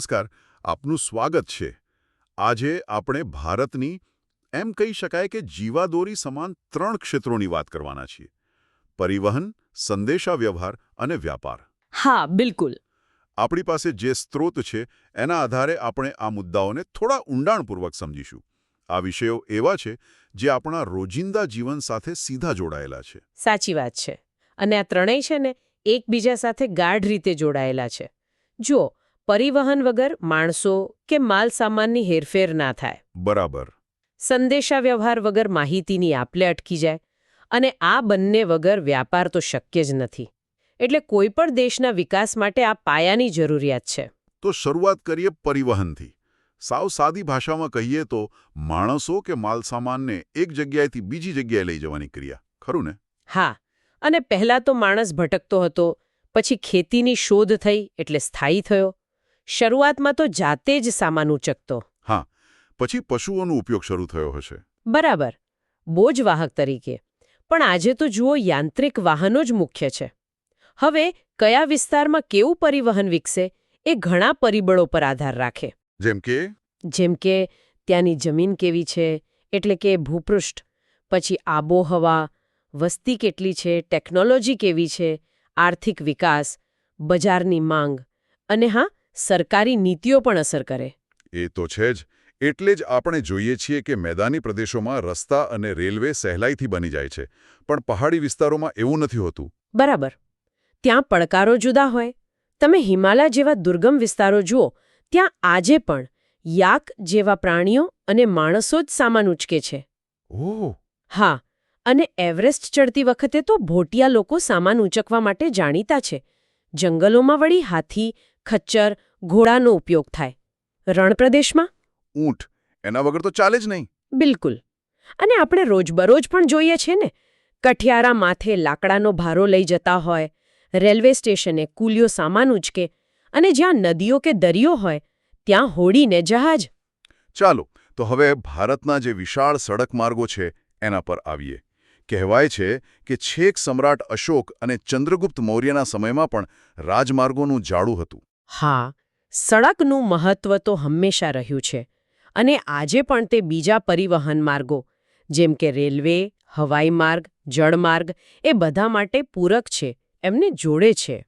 નમસ્કાર આપનું સ્વાગત છે. આજે આપણે ભારતની એમ કહી શકાય કે જીવાદોરી સમાન ત્રણ ક્ષેત્રોની વાત કરવાના છીએ. પરિવહન સંદેશાવ્યવહાર અને વ્યાપાર. હા બિલકુલ. આપણી પાસે જે સ્ત્રોત છે એના આધારે આપણે આ મુદ્દાઓને થોડા ઊંડાણપૂર્વક સમજીશું. આ વિષયો એવા છે જે આપણા રોજિંદા જીવન સાથે સીધા જોડાયેલા છે. સાચી વાત છે. અને આ ત્રણેય છે ને એકબીજા સાથે ગાઢ રીતે જોડાયેલા છે. જુઓ પરિવહન વગર માણસો કે માલસામાનની હેરફેર ના થાય. બરાબર. સંદેશાવ્યવહાર વગર માહિતીની આપલે અટકી જાય અને આ બંને વગર વ્યાપાર તો શક્ય જ નથી. એટલે કોઈ પણ દેશના વિકાસ માટે આ પાયાની જરૂરિયાત છે. તો શરૂઆત કરીએ પરિવહનથી. સાવ સાદી ભાષામાં કહીએ તો માણસો કે માલસામાનને એક જગ્યાએથી બીજી જગ્યાએ લઈ જવાની ક્રિયા. ખરું ને? હા અને પહેલાં તો માણસ ભટકતો હતો પછી ખેતીની શોધ થઈ એટલે સ્થાયી થયો શરૂઆતમાં તો જાતે જ સામાન ઉચકતો. હા પછી પશુઓનો ઉપયોગ શરૂ થયો હશે. બરાબર બોજવાહક તરીકે. પણ આજે તો જુઓ યાંત્રિક વાહનો જ મુખ્ય છે. હવે કયા વિસ્તારમાં કેવું પરિવહન વિકસે એ ઘણા પરિબળો પર આધાર રાખે. જેમ કે? જેમ કે ત્યાંની જમીન કેવી છે એટલે કે ભૂપૃષ્ઠ પછી આબોહવા વસ્તી કેટલી છે ટેકનોલોજી કેવી છે આર્થિક વિકાસ બજારની માંગ અને હા સરકારી નીતિઓ પણ અસર કરે. એ તો છે જ. એટલે જ આપણે જોઈએ છીએ કે મેદાની પ્રદેશોમાં રસ્તા અને રેલવે સહેલાઈથી બની જાય છે. પણ પહાડી વિસ્તારોમાં એવું નથી હોતું. બરાબર. ત્યાં પડકારો જુદા હોય. તમે હિમાલય જેવા દુર્ગમ વિસ્તારો જુઓ ત્યાં આજે પણ યાક જેવા પ્રાણીઓ અને માણસો જ સામાન ઉચકે છે. ઓહ! હા અને એવરેસ્ટ ચડતી વખતે તો ભોટિયા લોકો સામાન ઉંચકવા માટે જાણીતા છે. જંગલોમાં વળી હાથી ખચ્ચર ઘોડાનો ઉપયોગ થાય. રણપ્રદેશમાં ઊંટ. એના વગર તો ચાલે જ નહીં. બિલકુલ. અને આપણે રોજબરોજ પણ જોઈએ છે ને. કઠિયારા માથે લાકડાનો ભારો લઈ જતા હોય રેલવે સ્ટેશને કુલિયો સામાન ઉચકે અને જ્યાં નદીઓ કે દરિયો હોય ત્યાં હોડીને જહાજ. ચાલો તો હવે ભારતના જે વિશાળ સડક માર્ગો છે એના પર આવીએ. કહેવાય છે કે છેક સમ્રાટ અશોક અને ચંદ્રગુપ્ત મૌર્યના સમયમાં પણ રાજમાર્ગોનું જાડું હતું. હા સડકનું મહત્વ તો હંમેશા રહ્યું છે અને આજે પણ તે બીજા પરિવહન માર્ગો જેમ કે રેલવે હવાઈ માર્ગ જળમાર્ગ એ બધા માટે પૂરક છે એમને જોડે છે.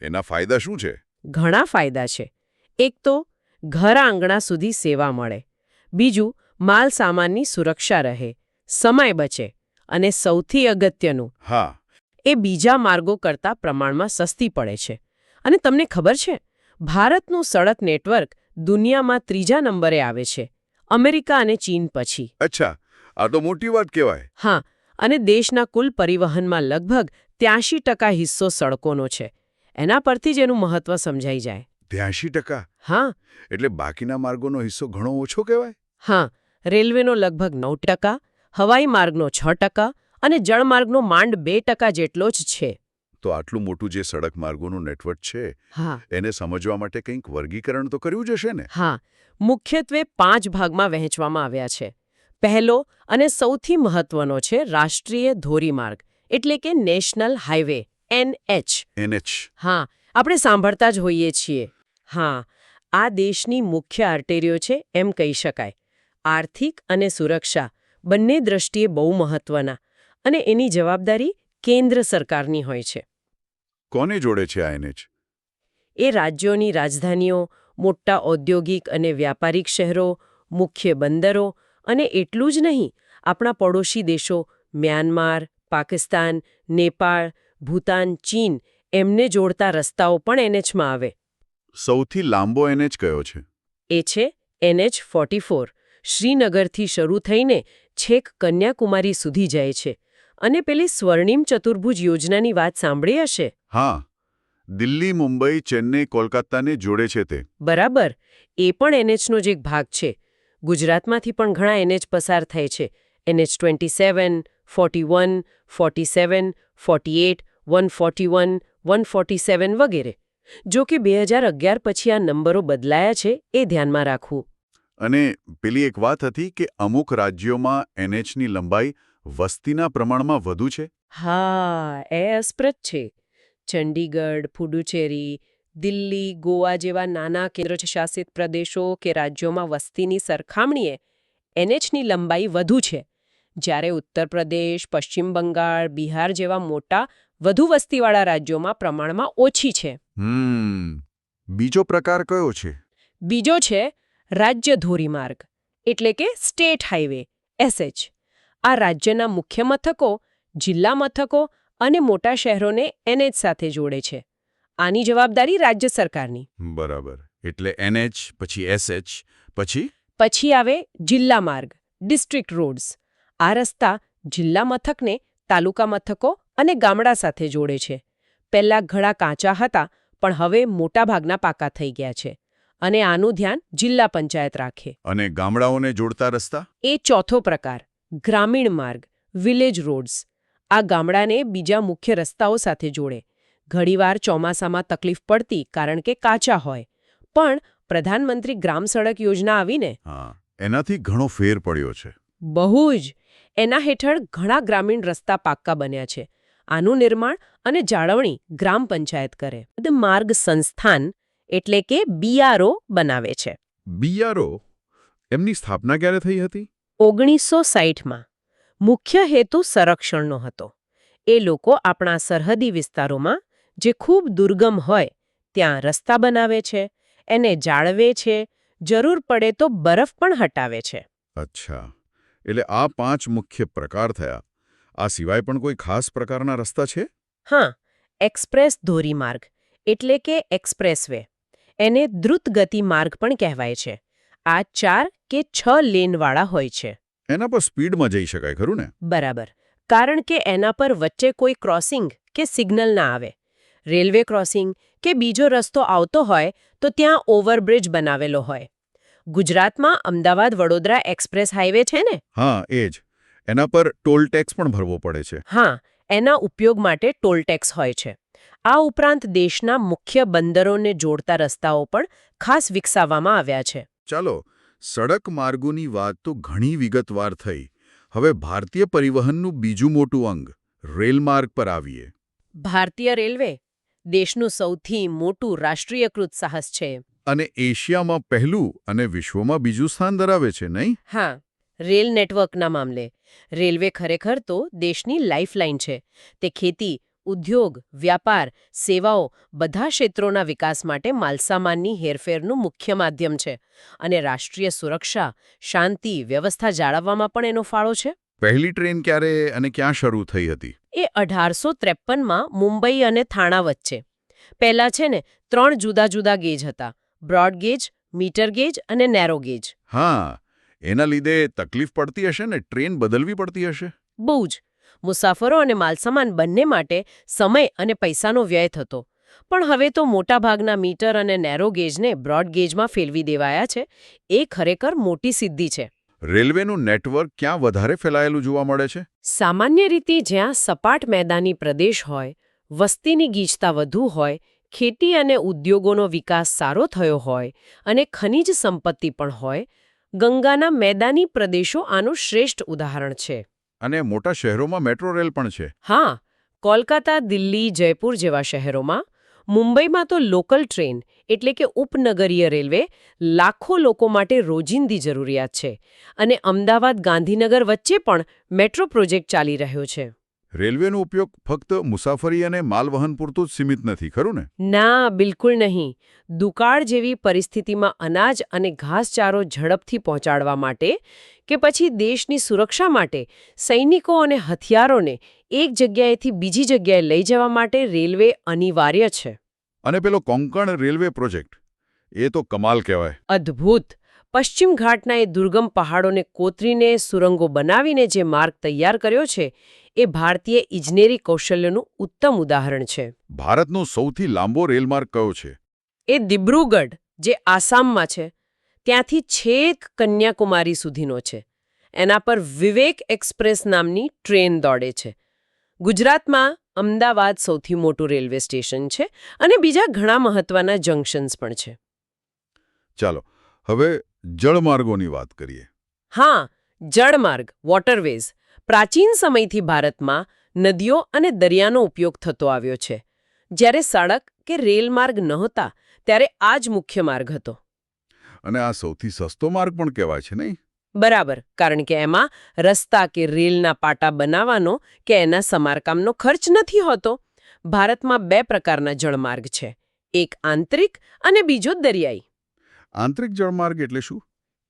એના ફાયદા શું છે? ઘણા ફાયદા છે. એક તો ઘર આંગણા સુધી સેવા મળે. બીજું માલ સામાનની સુરક્ષા રહે સમય બચે અને સૌથી અગત્યનું હા. એ બીજા માર્ગો કરતાં પ્રમાણમાં સસ્તી પડે છે. અને તમને ખબર છે ભારતનું સડક નેટવર્ક દુનિયામાં ત્રીજા નંબરે આવે છે અમેરિકા અને ચીન પછી. અચ્છા આ તો મોટી વાત કહેવાય. હા અને દેશના કુલ પરિવહનમાં લગભગ ત્યાંશી ટકા હિસ્સો સડકોનો છે. એના પરથી જ એનું મહત્વ સમજાઈ જાય. ત્યાંશી ટકા? હા. એટલે બાકીના માર્ગોનો હિસ્સો ઘણો ઓછો કહેવાય? હા રેલવેનો લગભગ નવ ટકા હવાઈ માર્ગનો છ ટકા અને જળમાર્ગનો માંડ બે ટકા જેટલો જ છે. તો આટલું મોટું જે સડક માર્ગોનું નેટવર્ક છે હા. એને સમજવા માટે કંઈક વર્ગીકરણ તો કર્યું જ હશે ને? હા. મુખ્યત્વે પાંચ ભાગમાં વહેંચવામાં આવ્યા છે. પહેલો અને સૌથી મહત્વનો છે રાષ્ટ્રીય ધોરીમાર્ગ એટલે કે નેશનલ હાઈવે એનએચ એનએચ હા આપણે સાંભળતા જ હોઈએ છીએ. હા આ દેશની મુખ્ય આર્ટેરીઓ છે એમ કહી શકાય. આર્થિક અને સુરક્ષા બંને દ્રષ્ટિએ બહુ મહત્વના. અને એની જવાબદારી કેન્દ્ર સરકારની હોય છે. કોને જોડે છે આ એનએચ? એ રાજ્યોની રાજધાનીઓ મોટા ઔદ્યોગિક અને વ્યાપારિક શહેરો મુખ્ય બંદરો અને એટલું જ નહીં આપણા પડોશી દેશો મ્યાનમાર પાકિસ્તાન નેપાળ ભૂતાન ચીન એમને જોડતા રસ્તાઓ પણ એનએચમાં આવે. સૌથી લાંબો એનએચ કયો છે? એ છે એનએચ ફોર્ટી ફોર. શ્રીનગરથી શરૂ થઈને છેક કન્યાકુમારી સુધી જાય છે. અને પેલી સ્વર્ણિમ ચતુર્ભુજ યોજનાની વાત સાંભળી હશે? હા. દિલ્હી મુંબઈ ચેન્નઈ કોલકાતાને જોડે છે તે. બરાબર. એ પણ એનએચનો જ એક ભાગ છે. ગુજરાતમાંથી પણ ઘણા એનએચ પસાર થાય છે. NH twenty seven forty one forty seven forty eight one forty one one forty seven વગેરે. જો કે બે હજાર અગિયાર પછી આ નંબરો બદલાયા છે એ ધ્યાનમાં રાખવું. અને પેલી એક વાત હતી કે અમુક રાજ્યોમાં એનએચની લંબાઈ વસ્તીના પ્રમાણમાં વધુ છે? હા એ અસ્પ્રદ છે. ચંડીગઢ પુડુચેરી દિલ્હી ગોવા જેવા નાના કેન્દ્રશાસિત પ્રદેશો કે રાજ્યોમાં વસ્તીની સરખામણીએ એનએચની લંબાઈ વધુ છે. જ્યારે ઉત્તર પ્રદેશ પશ્ચિમ બંગાળ બિહાર જેવા મોટા વધુ વસ્તીવાળા રાજ્યોમાં પ્રમાણમાં ઓછી છે. બીજો પ્રકાર કયો છે? બીજો છે રાજ્ય ધોરીમાર્ગ એટલે કે સ્ટેટ હાઈવે એસએચ આ રાજ્યના મુખ્ય મથકો જિલ્લા મથકો અને મોટા શહેરોને એનએચ સાથે જોડે છે. આની જવાબદારી રાજ્ય સરકારની. બરાબર. એટલે એનએચ પછી એસએચ પછી? પછી આવે જિલ્લા માર્ગ ડિસ્ટ્રિક્ટ રોડ્સ. આ રસ્તા જિલ્લા મથકને તાલુકા મથકો અને ગામડા સાથે જોડે છે. પહેલા ઘણા કાચા હતા પણ હવે મોટાભાગના પાકા થઈ ગયા છે. અને આનું ધ્યાન જિલ્લા પંચાયત રાખે. અને ગામડાઓને જોડતા રસ્તા? એ ચોથો પ્રકાર. ગ્રામીણ માર્ગ વિલેજ રોડ્સ. આ ગામડાને બીજા મુખ્ય રસ્તાઓ સાથે જોડે. ઘણીવાર ચોમાસામાં તકલીફ પડતી કારણ કે કાચા હોય. પણ પ્રધાનમંત્રી ગ્રામ સડક યોજના આવીને એનાથી ઘણો ફેર પડ્યો છે. બહુ જ. એના હેઠળ ઘણા ગ્રામીણ રસ્તા પાક્કા બન્યા છે. આનું નિર્માણ અને જાળવણી ગ્રામ પંચાયત કરે. માર્ગ સંસ્થાન એટલે કે બીઆરઓ બનાવે છે. બીઆરઓ એમની સ્થાપના ક્યારે થઈ હતી? ઓગણીસો સાહીઠમાં મુખ્ય હેતુ સંરક્ષણનો હતો. એ લોકો આપણા સરહદી વિસ્તારોમાં જે ખૂબ દુર્ગમ હોય ત્યાં રસ્તા બનાવે છે એને જાળવે છે જરૂર પડે તો બરફ પણ હટાવે છે. અચ્છા એટલે આ પાંચ મુખ્ય પ્રકાર થયા. આ સિવાય પણ કોઈ ખાસ પ્રકારના રસ્તા છે? હા એક્સપ્રેસ ધોરીમાર્ગ એટલે કે એક્સપ્રેસવે. એને દ્રુત ગતિ માર્ગ પણ કહેવાય છે. આ ચાર કે છ લેનવાળા હોય છે. એના પર સ્પીડમાં જઈ શકાય ખરું ને? બરાબર. કારણ કે એના પર વચ્ચે કોઈ ક્રોસિંગ કે સિગ્નલ ના આવે. રેલવે ક્રોસિંગ કે બીજો રસ્તો આવતો હોય તો ત્યાં ઓવરબ્રિજ બનાવેલો હોય. ગુજરાતમાં અમદાવાદ વડોદરા એક્સપ્રેસ હાઈવે છે ને? હા એ જ. એના પર ટોલ ટેક્સ પણ ભરવો પડે છે. હા એના ઉપયોગ માટે ટોલ ટેક્સ હોય છે. આ ઉપરાંત દેશના મુખ્ય બંદરોને જોડતા રસ્તાઓ પણ ખાસ વિકસાવવામાં આવ્યા છે. ચાલો સડક માર્ગોની વાત તો ઘણી વિગતવાર થઈ. હવે ભારતીય પરિવહનનું બીજું મોટું અંગ રેલમાર્ગ પર આવીએ. ભારતીય રેલવે દેશનું સૌથી મોટું રાષ્ટ્રીયકૃત સાહસ છે. અને એશિયામાં પહેલું અને વિશ્વમાં બીજું સ્થાન ધરાવે છે નહીં? હા રેલ નેટવર્કના મામલે. રેલવે ખરેખર તો દેશની લાઇફલાઇન છે. તે ખેતી ઉદ્યોગ વ્યાપાર સેવાઓ બધા ક્ષેત્રોના વિકાસ માટે માલસામાનની હેરફેરનું મુખ્ય માધ્યમ છે અને રાષ્ટ્રીય સુરક્ષા શાંતિ વ્યવસ્થા જાળવવામાં પણ એનો ફાળો છે. પહેલી ટ્રેન ક્યારે અને ક્યાં શરૂ થઈ હતી? એ અઢારસો ત્રેપનમાં મુંબઈ અને થાણા વચ્ચે. પહેલા છે ને ત્રણ જુદા જુદા ગેજ હતા. બ્રોડ ગેજ મીટર ગેજ અને નેરો ગેજ. હા એના લીધે તકલીફ પડતી હશે ને? ટ્રેન બદલવી પડતી હશે? બહુ જ. મુસાફરો અને માલસામાન બંને માટે સમય અને પૈસાનો વ્યય થતો. પણ હવે તો મોટાભાગના મીટર અને નેરો ગેજને બ્રોડ ગેજમાં ફેરવી દેવાયા છે. એ ખરેખર મોટી સિદ્ધિ છે. રેલવેનું નેટવર્ક ક્યાં વધારે ફેલાયેલું જોવા મળે છે? સામાન્ય રીતે જ્યાં સપાટ મેદાની પ્રદેશ હોય વસ્તીની ગીચતા વધુ હોય ખેતી અને ઉદ્યોગોનો વિકાસ સારો થયો હોય અને ખનિજ સંપત્તિ પણ હોય ગંગાના મેદાની પ્રદેશો આનું શ્રેષ્ઠ ઉદાહરણ છે. અને મોટા શહેરોમાં મેટ્રો રેલ પણ છે. હા, કોલકાતા, દિલ્હી, જયપુર જેવા શહેરોમાં મુંબઈમાં તો લોકલ ટ્રેન એટલે કે ઉપનગરીય રેલવે લાખો લોકો માટે રોજિંદી જરૂરિયાત છે અને અમદાવાદ, ગાંધીનગર વચ્ચે પણ મેટ્રો પ્રોજેક્ટ ચાલી રહ્યો છે. રેલવેનો ઉપયોગ ફક્ત મુસાફરી અને માલવહન પૂરતું જ સીમિત નથી ખરું ને? ના બિલકુલ નહીં. દુકાળ જેવી પરિસ્થિતિમાં અનાજ અને ઘાસચારો ઝડપથી પહોંચાડવા માટે કે પછી દેશની સુરક્ષા માટે સૈનિકો અને હથિયારોને એક જગ્યાએથી બીજી જગ્યાએ લઈ જવા માટે રેલવે અનિવાર્ય છે. અને પેલો કોંકણ રેલવે પ્રોજેક્ટ એ તો કમાલ કહેવાય. અદ્ભુત! પશ્ચિમ ઘાટના એ દુર્ગમ પહાડોને કોતરીને સુરંગો બનાવીને જે માર્ગ તૈયાર કર્યો છે એ ભારતીય ઇજનેરી કૌશલ્યનું ઉત્તમ ઉદાહરણ છે. ભારતનો સૌથી લાંબો રેલમાર્ગ કયો છે? એ દિબ્રુગઢ જે આસામમાં છે. ત્યાંથી છેક કન્યાકુમારી સુધીનો છે. એના પર વિવેક એક્સપ્રેસ નામની ટ્રેન દોડે છે. ગુજરાતમાં અમદાવાદ સૌથી મોટું રેલવે સ્ટેશન છે અને બીજા ઘણા મહત્વના જંકશન્સ પણ છે. ચાલો હવે જળમાર્ગોની વાત કરીએ. હા જળમાર્ગ વોટરવેઝ પ્રાચીન સમયથી ભારતમાં નદીઓ અને દરિયાનો ઉપયોગ થતો આવ્યો છે. જ્યારે સડક કે રેલમાર્ગ નહોતા ત્યારે આ જ મુખ્ય માર્ગ હતો. અને આ સૌથી સસ્તો માર્ગ પણ કહેવાય છે નહીં? બરાબર કારણ કે એમાં રસ્તા કે રેલના પાટા બનાવવાનો કે એના સમારકામનો ખર્ચ નથી હોતો. ભારતમાં બે પ્રકારના જળમાર્ગ છે. એક આંતરિક અને બીજો દરિયાઈ. આંતરિક જળમાર્ગ એટલે શું?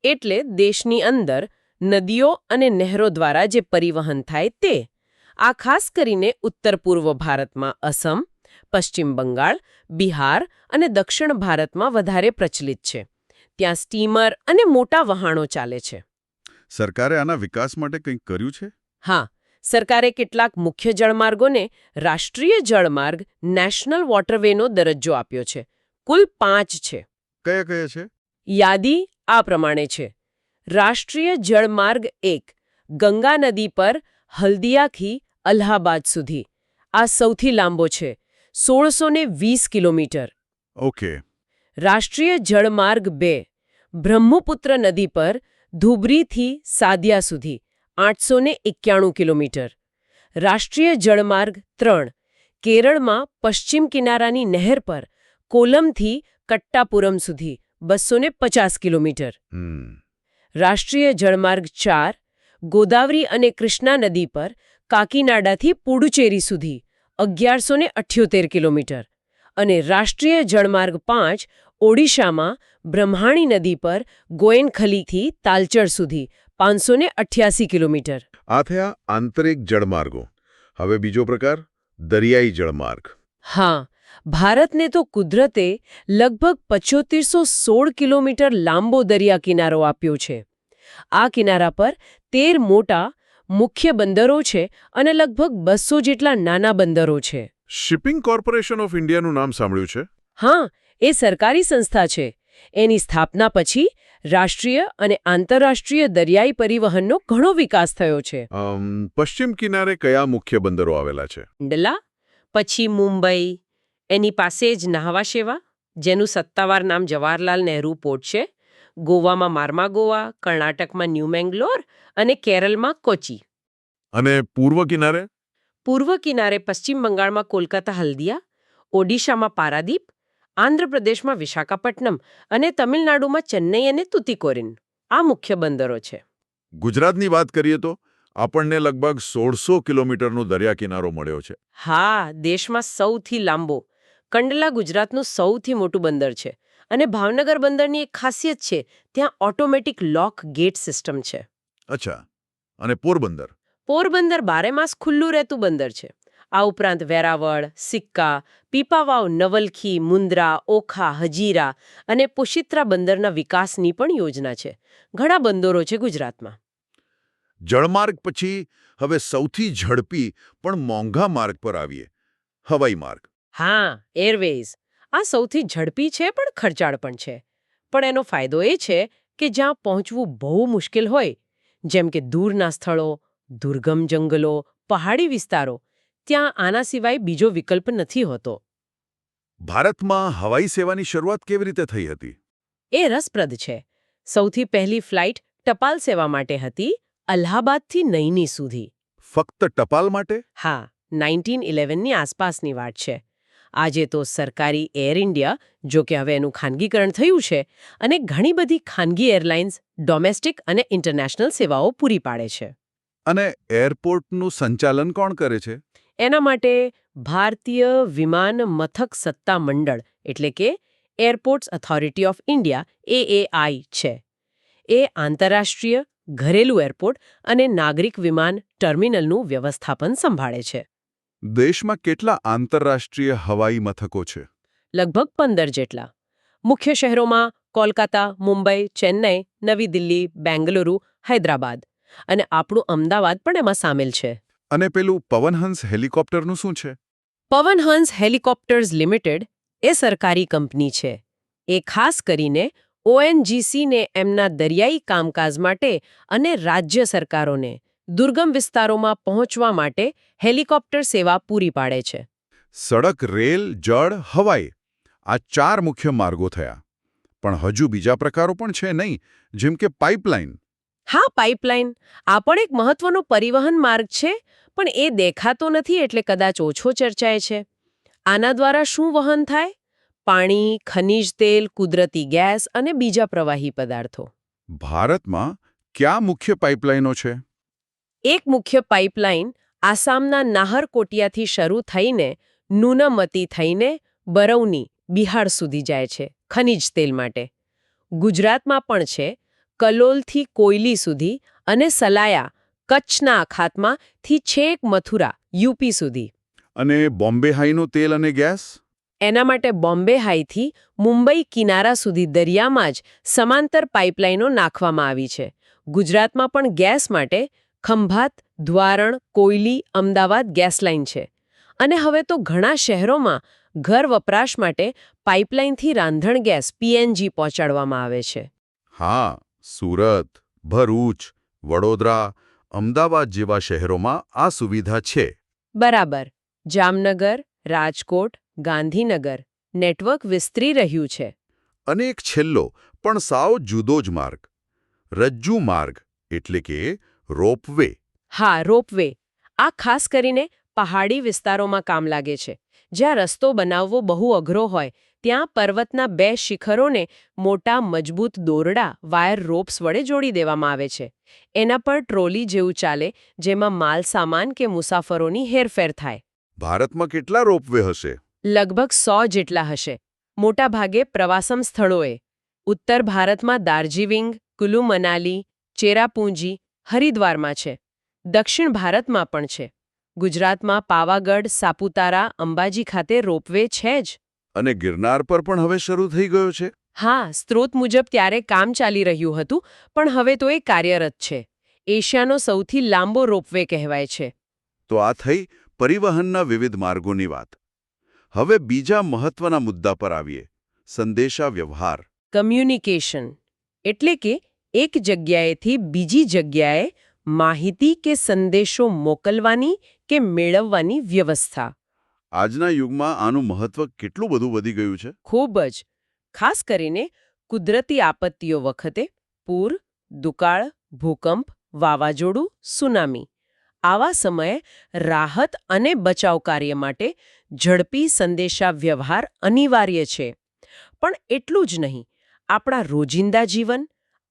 એટલે દેશની અંદર નદીઓ અને નહેરો દ્વારા જે પરિવહન થાય તે. આ ખાસ કરીને ઉત્તર પૂર્વ ભારતમાં અસમ પશ્ચિમ બંગાળ બિહાર અને દક્ષિણ ભારતમાં વધારે પ્રચલિત છે. ત્યાં સ્ટીમર અને મોટા વહાણો ચાલે છે. સરકારે આના વિકાસ માટે કંઈક કર્યું છે? હા સરકારે કેટલાક મુખ્ય જળમાર્ગોને રાષ્ટ્રીય જળમાર્ગ નેશનલ વોટરવેનો દરજ્જો આપ્યો છે. કુલ પાંચ છે. કયા કયા છે? યાદી આ પ્રમાણે છે. રાષ્ટ્રીય જળમાર્ગ એક ગંગા નદી પર હલ્દિયાથી અલ્હાબાદ સુધી. આ સૌથી લાંબો છે સોળસો ને વીસ કિલોમીટર. ઓકે. રાષ્ટ્રીય જળમાર્ગ બે બ્રહ્મપુત્ર નદી પર ધુબરીથી સાદિયા સુધી આઠસો ને એક્યાણું કિલોમીટર. રાષ્ટ્રીય જળમાર્ગ ત્રણ કેરળમાં પશ્ચિમ કિનારાની નહેર પર કોલમથી કટ્ટાપુરમ સુધી બસો ને પચાસ કિલોમીટર. રાષ્ટ્રીય જળમાર્ગ ચાર ગોદાવરી અને કૃષ્ણા નદી પર કાકીનાડાથી પુડુચેરી સુધી અગિયારસો ને અઠ્યોતેર કિલોમીટર અને રાષ્ટ્રીય જળમાર્ગ પાંચ ઓડિશામાં બ્રહ્માણી નદી પર ગોયનખલીથી તાલચર સુધી પાંચસો ને અઠ્યાસી કિલોમીટર. આ થયા આંતરિક જળમાર્ગો. હવે બીજો પ્રકાર દરિયાઈ જળમાર્ગ. હા ભારતને તો કુદરતે લગભગ પચોતેરસો સોળ કિલોમીટર લાંબો દરિયા કિનારો આપ્યો છે. આ કિનારા પર તેર મોટા મુખ્ય બંદરો છે અને લગભગ બસો જેટલા નાના બંદરો છે. શિપિંગ કોર્પોરેશન ઓફ ઇન્ડિયાનું નામ સાંભળ્યું છે? હા એ સરકારી સંસ્થા છે. એની સ્થાપના પછી રાષ્ટ્રીય અને આંતરરાષ્ટ્રીય દરિયાઈ પરિવહનનો ઘણો વિકાસ થયો છે. પશ્ચિમ કિનારે કયા મુખ્ય બંદરો આવેલા છે? ડલા પછી મુંબઈ એની પાસે જ નહાવા સેવા જેનું સત્તાવાર નામ જવાહરલાલ નહેરુ પોર્ટ છે ગોવામાં મારમા ગોવા કર્ણાટકમાં ન્યૂ મેંગ્લોર અને કેરળમાં કોચી. અને પૂર્વ કિનારે? પૂર્વ કિનારે પશ્ચિમ બંગાળમાં કોલકાતા હલ્દિયા ઓડિશામાં પારાદીપ આંધ્રપ્રદેશમાં વિશાખાપટ્ટનમ અને તમિલનાડુમાં ચેન્નઈ અને તુતિકોરિન. આ મુખ્ય બંદરો છે. ગુજરાતની વાત કરીએ તો આપણને લગભગ સોળસો કિલોમીટરનો દરિયા કિનારો મળ્યો છે. હા દેશમાં સૌથી લાંબો કંડલા ગુજરાતનું સૌથી મોટું બંદર છે અને ભાવનગર બંદરની એક ખાસિયત છે ત્યાં ઓટોમેટિક લોક ગેટ સિસ્ટમ છે. અચ્છા અને પોરબંદર પોરબંદર બારે માસ ખુલ્લું રહેતું બંદર છે. આ ઉપરાંત વેરાવળ સિક્કા પીપાવાવ નવલખી મુન્દ્રા ઓખા હજીરા અને પુશિત્રા બંદરના વિકાસની પણ યોજના છે. ઘણા બંદરો છે ગુજરાતમાં. જળમાર્ગ પછી હવે સૌથી ઝડપી પણ મોંઘા માર્ગ પર આવીએ. હવાઈ માર્ગ. હા એરવેઝ. આ સૌથી ઝડપી છે પણ ખર્ચાળ પણ છે. પણ એનો ફાયદો એ છે કે જ્યાં પહોંચવું બહુ મુશ્કેલ હોય જેમ કે દૂરના સ્થળો દુર્ગમ જંગલો પહાડી વિસ્તારો ત્યાં આના સિવાય બીજો વિકલ્પ નથી હોતો. ભારતમાં હવાઈ સેવાની શરૂઆત કેવી રીતે થઈ હતી? એ રસપ્રદ છે. સૌથી પહેલી ફ્લાઇટ ટપાલ સેવા માટે હતી અલ્હાબાદથી નૈની સુધી. ફક્ત ટપાલ માટે? હા નાઇન્ટીન ઇલેવનની આસપાસની વાત છે. આજે તો સરકારી એર ઇન્ડિયા જો કે હવે એનું ખાનગીકરણ થયું છે અને ઘણી બધી ખાનગી એરલાઇન્સ ડોમેસ્ટિક અને ઇન્ટરનેશનલ સેવાઓ પૂરી પાડે છે. અને એરપોર્ટનું સંચાલન કોણ કરે છે? એના માટે ભારતીય વિમાન મથક સત્તા મંડળ એટલે કે airports authority of India AAI છે. એ આંતરરાષ્ટ્રીય ઘરેલું એરપોર્ટ અને નાગરિક વિમાન ટર્મિનલનું વ્યવસ્થાપન સંભાળે છે. દેશમાં કેટલા આંતરરાષ્ટ્રીય હવાઈ મથકો છે? લગભગ પંદર જેટલા. મુખ્ય શહેરોમાં કોલકાતા મુંબઈ ચેન્નઈ નવી દિલ્હી બેંગલુરુ હૈદરાબાદ અને આપણું અમદાવાદ પણ એમાં સામેલ છે. અને પેલું પવનહંસ હેલિકોપ્ટરનું શું છે? પવનહંસ હેલિકોપ્ટર્સ લિમિટેડ એ સરકારી કંપની છે. એ ખાસ કરીને ઓએનજીસીને એમના દરિયાઈ કામકાજ માટે અને રાજ્ય સરકારોને દુર્ગમ વિસ્તારોમાં પહોંચવા માટે હેલિકોપ્ટર સેવા પૂરી પાડે છે. સડક રેલ જળ હવાઈ આ ચાર મુખ્ય માર્ગો થયા. પણ હજુ બીજા પ્રકારો પણ છે નહીં જેમ કે પાઇપલાઇન. હા પાઇપલાઇન આ પણ એક મહત્વનો પરિવહન માર્ગ છે પણ એ દેખાતો નથી એટલે કદાચ ઓછો ચર્ચાય છે. આના દ્વારા શું વહન થાય? પાણી ખનિજ તેલ કુદરતી ગેસ અને બીજા પ્રવાહી પદાર્થો. ભારતમાં કયા મુખ્ય પાઇપલાઇનો છે? એક મુખ્ય પાઇપલાઇન આસામના નાહરકોટિયાથી શરૂ થઈને નુનમતી થઈને બરૌની બિહાર સુધી જાય છે ખનિજ તેલ માટે. ગુજરાતમાં પણ છે કલોલથી કોયલી સુધી અને સલાયા કચ્છના અખાતમાંથી છેક મથુરા યુપી સુધી. અને બોમ્બે હાઈનું તેલ અને ગેસ? એના માટે બોમ્બે હાઈથી મુંબઈ કિનારા સુધી દરિયામાં જ સમાંતર પાઇપલાઇનો નાખવામાં આવી છે. ગુજરાતમાં પણ ગેસ માટે ખંભાત દ્વારણ કોયલી અમદાવાદ ગેસ લાઇન છે. અને હવે તો ઘણા શહેરોમાં ઘર વપરાશ માટે પાઇપલાઇનથી રાંધણ ગેસ પીએનજી પહોંચાડવામાં આવે છે. હા સુરત ભરૂચ વડોદરા અમદાવાદ જેવા શહેરોમાં આ સુવિધા છે. બરાબર. જામનગર રાજકોટ ગાંધીનગર નેટવર્ક વિસ્તરી રહ્યું છે. અને એક છેલ્લો પણ સાવ જુદો જ માર્ગ. રજ્જુ માર્ગ એટલે કે રોપવે. હા રોપવે. આ ખાસ કરીને પહાડી વિસ્તારોમાં કામ લાગે છે. જ્યાં રસ્તો બનાવવો બહુ અઘરો હોય ત્યાં પર્વતના બે શિખરોને મોટા મજબૂત દોરડા વાયર રોપ્સ વડે જોડી દેવામાં આવે છે. એના પર ટ્રોલી જેવું ચાલે જેમાં માલ સામાન કે મુસાફરોની હેરફેર થાય. ભારતમાં કેટલા રોપવે હશે? લગભગ સો જેટલા હશે. મોટાભાગે પ્રવાસમ સ્થળોએ. ઉત્તર ભારતમાં દાર્જિલિંગ કુલુ મનાલી ચેરાપુંજી હરિદ્વારમાં છે. દક્ષિણ ભારતમાં પણ છે. ગુજરાતમાં પાવાગઢ સાપુતારા અંબાજી ખાતે રોપવે છે જ. અને ગિરનાર પર પણ હવે શરૂ થઈ ગયો છે? હા સ્ત્રોત મુજબ ત્યારે કામ ચાલી રહ્યું હતું પણ હવે તો એ કાર્યરત છે. એશિયાનો સૌથી લાંબો રોપવે કહેવાય છે. તો આ થઈ પરિવહનના વિવિધ માર્ગોની વાત. હવે બીજા મહત્વના મુદ્દા પર આવીએ. સંદેશા વ્યવહાર કમ્યુનિકેશન. એટલે કે એક જગ્યાએથી બીજી જગ્યાએ માહિતી કે સંદેશો મોકલવાની કે મેળવવાની વ્યવસ્થા. આજના યુગમાં આનું મહત્વ કેટલું બધું વધી ગયું છે? ખૂબ જ. ખાસ કરીને કુદરતી આપત્તિઓ વખતે પૂર દુકાળ ભૂકંપ વાવાઝોડું સુનામી. આવા સમયે રાહત અને બચાવ કાર્ય માટે ઝડપી સંદેશા વ્યવહાર અનિવાર્ય છે. પણ એટલું જ નહીં આપણા રોજિંદા જીવન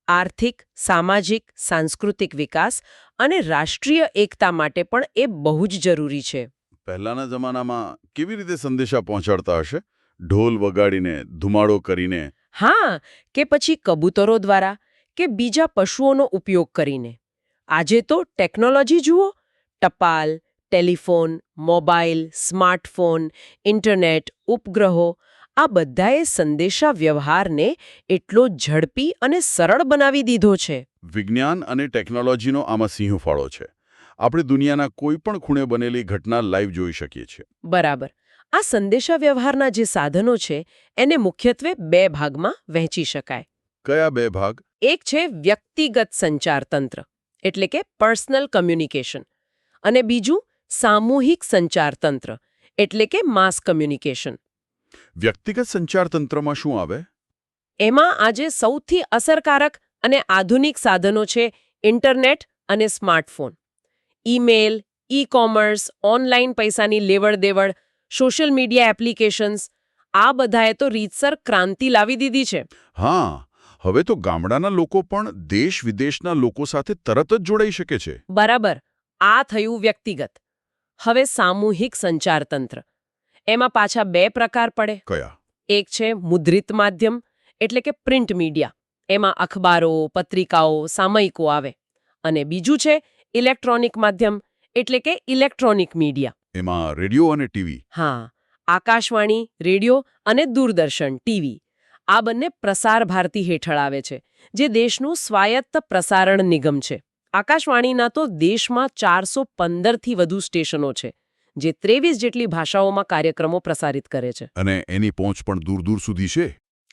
આર્થિક સામાજિક સાંસ્કૃતિક વિકાસ અને રાષ્ટ્રીય એકતા માટે પણ એ બહુ જ જરૂરી છે. પહેલાના જમાનામાં કેવી રીતે સંદેશા પહોંચાડતા હશે? ઢોલ વગાડીને ધુમાડો કરીને? હા કે પછી કબૂતરો દ્વારા કે બીજા પશુઓનો ઉપયોગ કરીને? આજે તો ટેકનોલોજી જુઓ ટપાલ ટેલિફોન મોબાઈલ સ્માર્ટફોન ઇન્ટરનેટ ઉપગ્રહો આ બધાએ સંદેશા વ્યવહારને એટલો ઝડપી અને સરળ બનાવી દીધો છે. વિજ્ઞાન અને ટેકનોલોજીનો આમાં સિંહ ફાળો છે. આપણે દુનિયાના કોઈ પણ ખૂણે બનેલી ઘટના લાઈવ જોઈ શકીએ છીએ. બરાબર. આ સંદેશા વ્યવહારના જે સાધનો છે એને મુખ્યત્વે બે ભાગમાં વહેંચી શકાય. કયા બે ભાગ? એક છે વ્યક્તિગત સંચાર તંત્ર એટલે કે પર્સનલ કમ્યુનિકેશન. અને બીજું સામૂહિક સંચાર તંત્ર એટલે કે માસ કમ્યુનિકેશન. વ્યક્તિગત સંચાર તંત્રમાં શું આવે? એમાં આજે સૌથી અસરકારક અને આધુનિક સાધનો છે ઇન્ટરનેટ અને smartphone. Email e commerce online પૈસાની લેવડ દેવડ સોશિયલ મીડિયા એપ્લિકેશન્સ આ બધાએ તો રીતસર ક્રાંતિ લાવી દીધી છે. હા હવે તો ગામડાના લોકો પણ દેશ વિદેશના લોકો સાથે તરત જ જોડાઈ શકે છે. બરાબર આ થયું વ્યક્તિગત. હવે સામૂહિક સંચાર તંત્ર. એમાં પાછા બે પ્રકાર પડે. કયા? એક છે મુદ્રિત માધ્યમ એટલે કે પ્રિન્ટ મીડિયા. એમાં અખબારો પત્રિકાઓ સામયિકો આવે. અને બીજું છે ઇલેક્ટ્રોનિક માધ્યમ એટલે કે ઇલેક્ટ્રોનિક મીડિયા. એમાં રેડિયો અને ટીવી. હા આકાશવાણી રેડિયો અને દૂરદર્શન ટીવી. આ બંને પ્રસાર ભારતી હેઠળ આવે છે જે દેશનું સ્વાયત્ત પ્રસારણ નિગમ છે. આકાશવાણીના તો દેશમાં ચારસો પંદરથી વધુ સ્ટેશનો છે. જે ત્રેવીસ જેટલી ભાષાઓમાં કાર્યક્રમો પ્રસારિત કરે છે. અને એની પહોંચ પણ દૂર દૂર સુધી છે?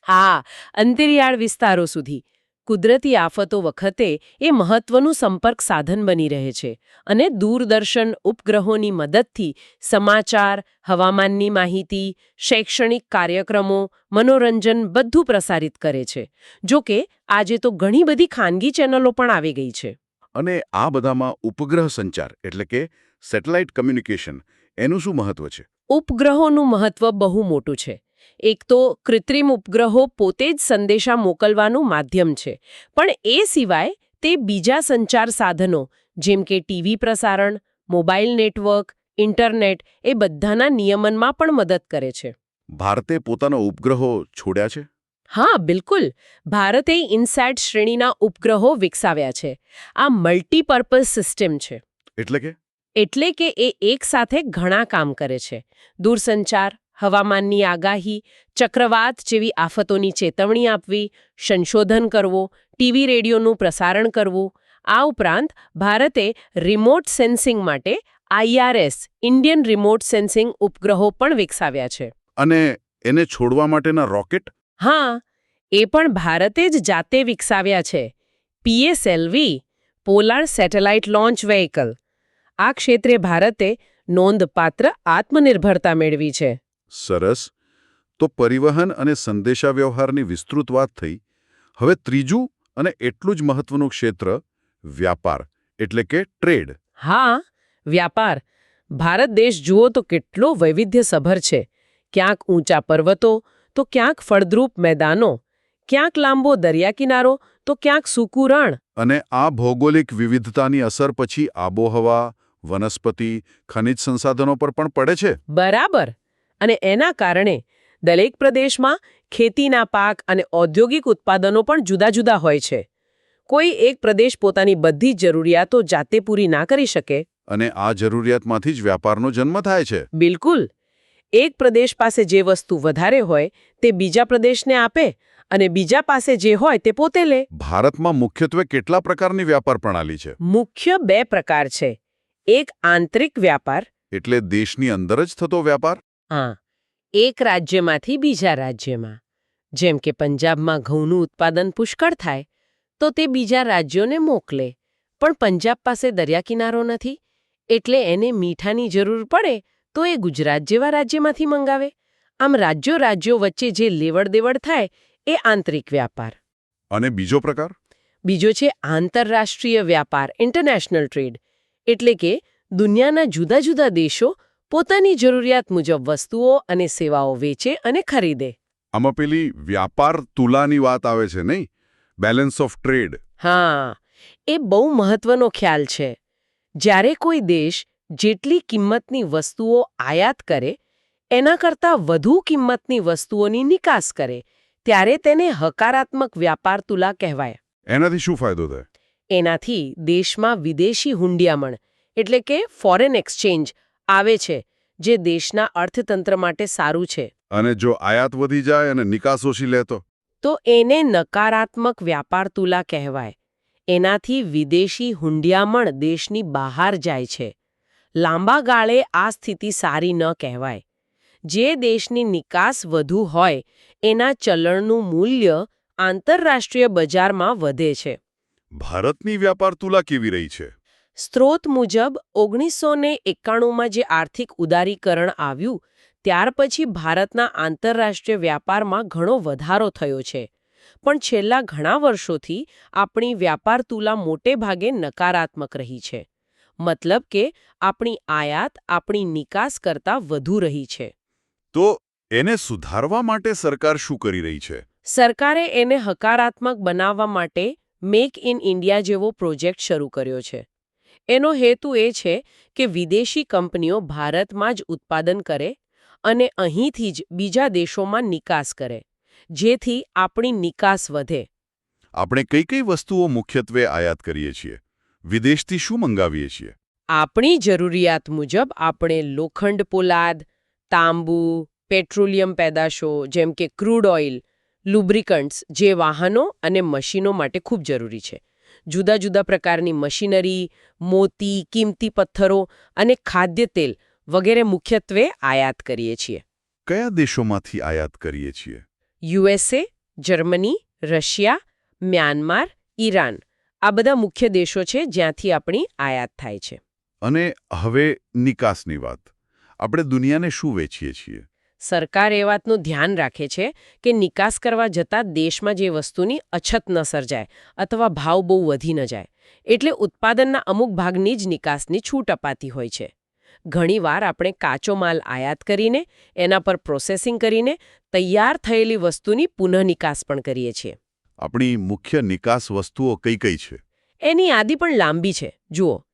હા અંતરિયાળ વિસ્તારો સુધી. કુદરતી આફતો વખતે એ મહત્વનું સંપર્ક સાધન બની રહે છે અને દૂરદર્શન ઉપગ્રહોની મદદથી સમાચાર હવામાનની માહિતી શૈક્ષણિક કાર્યક્રમો મનોરંજન બધું પ્રસારિત કરે છે. જો કે આજે તો ઘણી બધી ખાનગી ચેનલો પણ આવી ગઈ છે. અને આ બધામાં ઉપગ્રહ સંચાર એટલે કે સેટેલાઇટ કમ્યુનિકેશન એનું શું મહત્વ છે? ઉપગ્રહોનું મહત્વ બહુ મોટું છે. એક તો કૃત્રિમ ઉપગ્રહો પોતે જ સંદેશા મોકલવાનું માધ્યમ છે. પણ એ સિવાય તે બીજા સંચાર સાધનો જેમ કે ટીવી પ્રસારણ મોબાઈલ નેટવર્ક ઇન્ટરનેટ એ બધાના નિયમનમાં પણ મદદ કરે છે. ભારતે પોતાના ઉપગ્રહો છોડ્યા છે? હા બિલકુલ. ભારતે ઇનસેટ શ્રેણીના ઉપગ્રહો વિકસાવ્યા છે. આ મલ્ટીપર્પઝ સિસ્ટમ છે. એટલે કે? એટલે કે એ એકસાથે ઘણા કામ કરે છે. દૂરસંચાર હવામાનની આગાહી ચક્રવાત જેવી આફતોની ચેતવણી આપવી સંશોધન કરવો ટીવી રેડિયોનું પ્રસારણ કરવું. આ ઉપરાંત ભારતે રિમોટ સેન્સિંગ માટે આઈઆરએસ ઇન્ડિયન રિમોટ સેન્સિંગ ઉપગ્રહો પણ વિકસાવ્યા છે. અને એને છોડવા માટેના રોકેટ? હા એ પણ ભારતે જ જાતે વિકસાવ્યા છે. PSLV polar satellite launch vehicle. આ ક્ષેત્રે ભારતે નોંધપાત્ર આત્મનિર્ભરતા મેળવી છે. સરસ. તો પરિવહન અને સંદેશાવ્યવહારની વિસ્તૃત વાત થઈ. હવે ત્રીજું અને એટલું જ મહત્વનું ક્ષેત્ર વ્યાપાર એટલે કે ટ્રેડ. હા વ્યાપાર. ભારત દેશ જુઓ તો કેટલો વૈવિધ્યસભર છે. ક્યાંક ઊંચા પર્વતો તો ક્યાંક ફળદ્રુપ મેદાનો ક્યાંક લાંબો દરિયાકિનારો તો ક્યાંક સૂકું રણ. અને આ ભૌગોલિક વિવિધતાની અસર પછી આબોહવા વનસ્પતિ ખનિજ સંસાધનો પર પણ પડે છે? બરાબર. અને એના કારણે દરેક પ્રદેશમાં ખેતીના પાક અને ઔદ્યોગિક ઉત્પાદનો પણ જુદા જુદા હોય છે. કોઈ એક પ્રદેશ પોતાની બધી જ જરૂરિયાતો જાતે પૂરી ના કરી શકે. અને આ જરૂરિયાતમાંથી જ વ્યાપારનો જન્મ થાય છે? બિલકુલ. એક પ્રદેશ પાસે જે વસ્તુ વધારે હોય તે બીજા પ્રદેશને આપે અને બીજા પાસે જે હોય તે પોતે લે. ભારતમાં મુખ્યત્વે કેટલા પ્રકારની વ્યાપાર પ્રણાલી છે? મુખ્ય બે પ્રકાર છે. એક આંતરિક વ્યાપાર. એટલે દેશની અંદર જ થતો વ્યાપાર? હા. એક રાજ્યમાંથી બીજા રાજ્યમાં. જેમ કે પંજાબમાં ઘઉંનું ઉત્પાદન પુષ્કળ થાય તો તે બીજા રાજ્યોને મોકલે. પણ પંજાબ પાસે દરિયાકિનારો નથી એટલે એને મીઠાની જરૂર પડે તો એ ગુજરાત જેવા રાજ્યમાંથી મંગાવે. આમ રાજ્યો રાજ્યો વચ્ચે જે લેવડ દેવડ થાય એ આંતરિક વ્યાપાર. અને બીજો પ્રકાર? બીજો છે આંતરરાષ્ટ્રીય વ્યાપાર ઇન્ટરનેશનલ ટ્રેડ એટલે કે દુનિયાના જુદા જુદા દેશો પોતાની જરૂરિયાત મુજબ વસ્તુઓ અને સેવાઓ વેચે અને ખરીદે. આમાં પેલી વ્યાપાર તુલાની વાત આવે છે નહીં? બેલેન્સ ઓફ ટ્રેડ હા એ બહુ મહત્વનો ખ્યાલ છે. જ્યારે કોઈ દેશ જેટલી કિંમતની વસ્તુઓ આયાત કરે એના કરતાં વધુ કિંમતની વસ્તુઓની નિકાસ કરે ત્યારે તેને હકારાત્મક વ્યાપાર તુલા કહેવાય. એનાથી શું ફાયદો થાય? એનાથી દેશમાં વિદેશી હુંડિયામણ એટલે કે ફોરેન એક્સચેન્જ આવે છે જે દેશના અર્થતંત્ર માટે સારું છે. અને જો આયાત વધી જાય અને નિકાસ ઓછી લેતો? તો એને નકારાત્મક વ્યાપાર તુલા કહેવાય. એનાથી વિદેશી હુંડિયામણ દેશની બહાર જાય છે. લાંબા ગાળે આ સ્થિતિ સારી ન કહેવાય. જે દેશની નિકાસ વધુ હોય એના ચલણનું મૂલ્ય આંતરરાષ્ટ્રીય બજારમાં વધે છે. ભારતની વ્યાપાર તુલા કેવી રહી છે? સ્ત્રોત મુજબ ઓગણીસો ને એકાણુંમાં જે આર્થિક ઉદારીકરણ આવ્યું ત્યાર પછી ભારતના આંતરરાષ્ટ્રીય વ્યાપારમાં ઘણો વધારો થયો છે. પણ છેલ્લા ઘણા વર્ષોથી આપણી વ્યાપાર તુલા મોટે ભાગે નકારાત્મક રહી છે. મતલબ કે આપણી આયાત આપણી નિકાસ કરતાં વધુ રહી છે. તો એને સુધારવા માટે સરકાર શું કરી રહી છે? સરકારે એને હકારાત્મક બનાવવા માટે મેક ઇન ઇન્ડિયા જેવો પ્રોજેક્ટ શરૂ કર્યો છે. એનો હેતુ એ છે કે વિદેશી કંપનીઓ ભારતમાં જ ઉત્પાદન કરે અને અહીંથી જ બીજા દેશોમાં નિકાસ કરે જેથી આપણી નિકાસ વધે. આપણે કઈ કઈ વસ્તુઓ મુખ્યત્વે આયાત કરીએ છીએ? વિદેશથી શું મંગાવીએ છીએ? આપણી જરૂરિયાત મુજબ આપણે લોખંડ પોલાદ તાંબુ પેટ્રોલિયમ પેદાશો જેમ કે ક્રૂડ ઓઇલ લુબ્રિકન્ટ્સ જે વાહનો અને મશીનો માટે ખૂબ જરૂરી છે. જુદા જુદા પ્રકારની મશીનરી મોતી કિંમતી પથ્થરો અને ખાદ્ય તેલ વગેરે મુખ્યત્વે આયાત કરીએ છીએ. કયા દેશોમાંથી આયાત કરીએ છીએ? USA Germany Russia Myanmar Iran. આ બધા મુખ્ય દેશો છે જ્યાંથી આપણી આયાત થાય છે. અને હવે નિકાસની વાત. આપણે દુનિયાને શું વેચીએ છીએ? સરકાર એ વાતનું ધ્યાન રાખે છે કે નિકાસ કરવા જતાં દેશમાં જે વસ્તુની અછત ન સર્જાય અથવા ભાવ બહુ વધી ન જાય એટલે ઉત્પાદનના અમુક ભાગની જ નિકાસની છૂટ અપાતી હોય છે. ઘણીવાર આપણે કાચો માલ આયાત કરીને એના પર પ્રોસેસિંગ કરીને તૈયાર થયેલી વસ્તુની પુનઃનિકાસ પણ કરીએ છીએ. આપણી મુખ્ય નિકાસ વસ્તુઓ કઈ કઈ છે? એની યાદી પણ લાંબી છે. જુઓ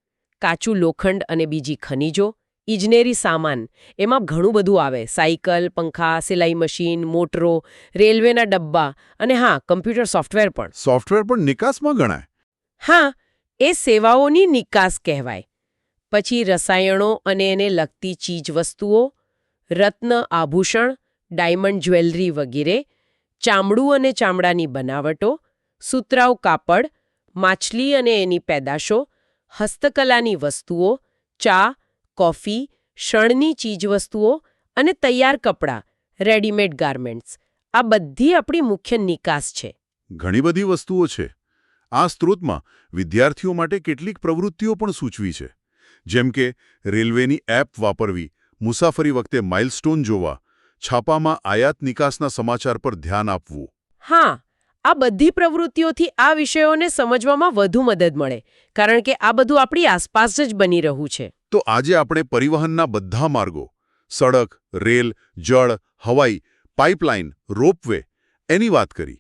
કાચું લોખંડ અને બીજી ખનીજો ઇજનેરી સામાન એમાં ઘણું બધું આવે. સાયકલ પંખા સિલાઈ મશીન મોટરો રેલવેના ડબ્બા અને હા કમ્પ્યુટર સોફ્ટવેર પણ. સોફ્ટવેર પણ નિકાસમાં ગણાય? હા એ સેવાઓની નિકાસ કહેવાય. પછી રસાયણો અને એને લગતી ચીજવસ્તુઓ રત્ન આભૂષણ ડાયમંડ જ્વેલરી વગેરે ચામડું અને ચામડાની બનાવટો, સુતરાઉ કાપડ, માછલી અને એની પેદાશો, હસ્તકલાની વસ્તુઓ, ચા, કોફી, શણની ચીજવસ્તુઓ અને તૈયાર કપડાં, રેડીમેડ ગાર્મેન્ટ્સ. આ બધી આપણી મુખ્ય નિકાસ છે. ઘણી બધી વસ્તુઓ છે. આ સ્ત્રોતમાં વિદ્યાર્થીઓ માટે કેટલીક પ્રવૃત્તિઓ પણ સૂચવી છે. જેમ કે રેલવેની એપ વાપરવી, મુસાફરી વખતે માઇલસ્ટોન જોવા છાપામાં આયાત નિકાસના સમાચાર પર ધ્યાન આપવું. હા આ બધી પ્રવૃત્તિઓથી આ વિષયોને સમજવામાં વધુ મદદ મળે કારણ કે આ બધું આપણી આસપાસ જ બની રહ્યું છે. તો આજે આપણે પરિવહનના બધા માર્ગો સડક રેલ જળ હવાઈ પાઇપલાઇન રોપવે એની વાત કરી.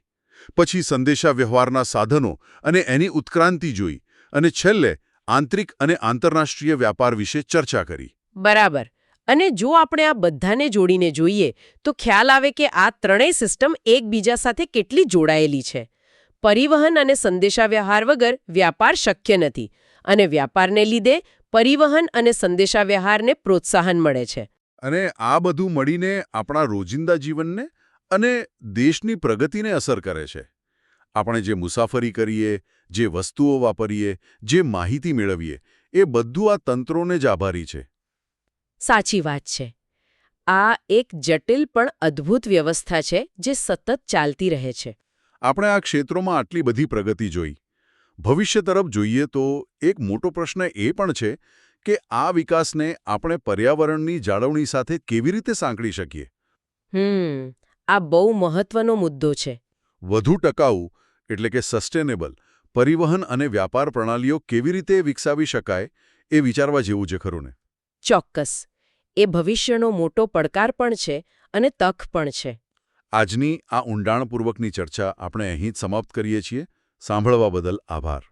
પછી સંદેશા વ્યવહારના સાધનો અને એની ઉત્ક્રાંતિ જોઈ અને છેલ્લે આંતરિક અને આંતરરાષ્ટ્રીય વ્યાપાર વિશે ચર્ચા કરી. બરાબર. અને જો આપણે આ બધાને જોડીને જોઈએ, તો ખ્યાલ આવે કે આ ત્રણેય સિસ્ટમ એકબીજા સાથે કેટલી જોડાયેલી છે. પરિવહન અને સંદેશાવ્યવહાર વગર વ્યાપાર શક્ય નથી અને વ્યાપારને લીધે પરિવહન અને સંદેશાવ્યવહારને પ્રોત્સાહન મળે છે. અને આ બધું મળીને આપણા રોજિંદા જીવનને અને દેશની પ્રગતિને અસર કરે છે. આપણે જે મુસાફરી કરીએ, જે વસ્તુઓ વાપરીએ, જે માહિતી મેળવીએ, એ બધું આ તંત્રોને જ આભારી છે. સાચી વાત છે. આ એક જટિલ પણ અદ્ભુત વ્યવસ્થા છે જે સતત ચાલતી રહે છે. આપણે આ ક્ષેત્રોમાં આટલી બધી પ્રગતિ જોઈ. ભવિષ્ય તરફ જોઈએ તો એક મોટો પ્રશ્ન એ પણ છે કે આ વિકાસને આપણે પર્યાવરણની જાળવણી સાથે કેવી રીતે સાંકળી શકીએ? હમ આ બહુ મહત્વનો મુદ્દો છે. વધુ ટકાઉ એટલે કે સસ્ટેનેબલ પરિવહન અને વ્યાપાર પ્રણાલીઓ કેવી રીતે વિકસાવી શકાય એ વિચારવા જેવું છે ખરું ને? ચોક્કસ. એ ભવિષ્યનો મોટો પડકાર પણ છે અને તક પણ છે. આજની આ ઊંડાણપૂર્વકની ચર્ચા આપણે અહીં જ સમાપ્ત કરીએ છીએ. સાંભળવા બદલ આભાર.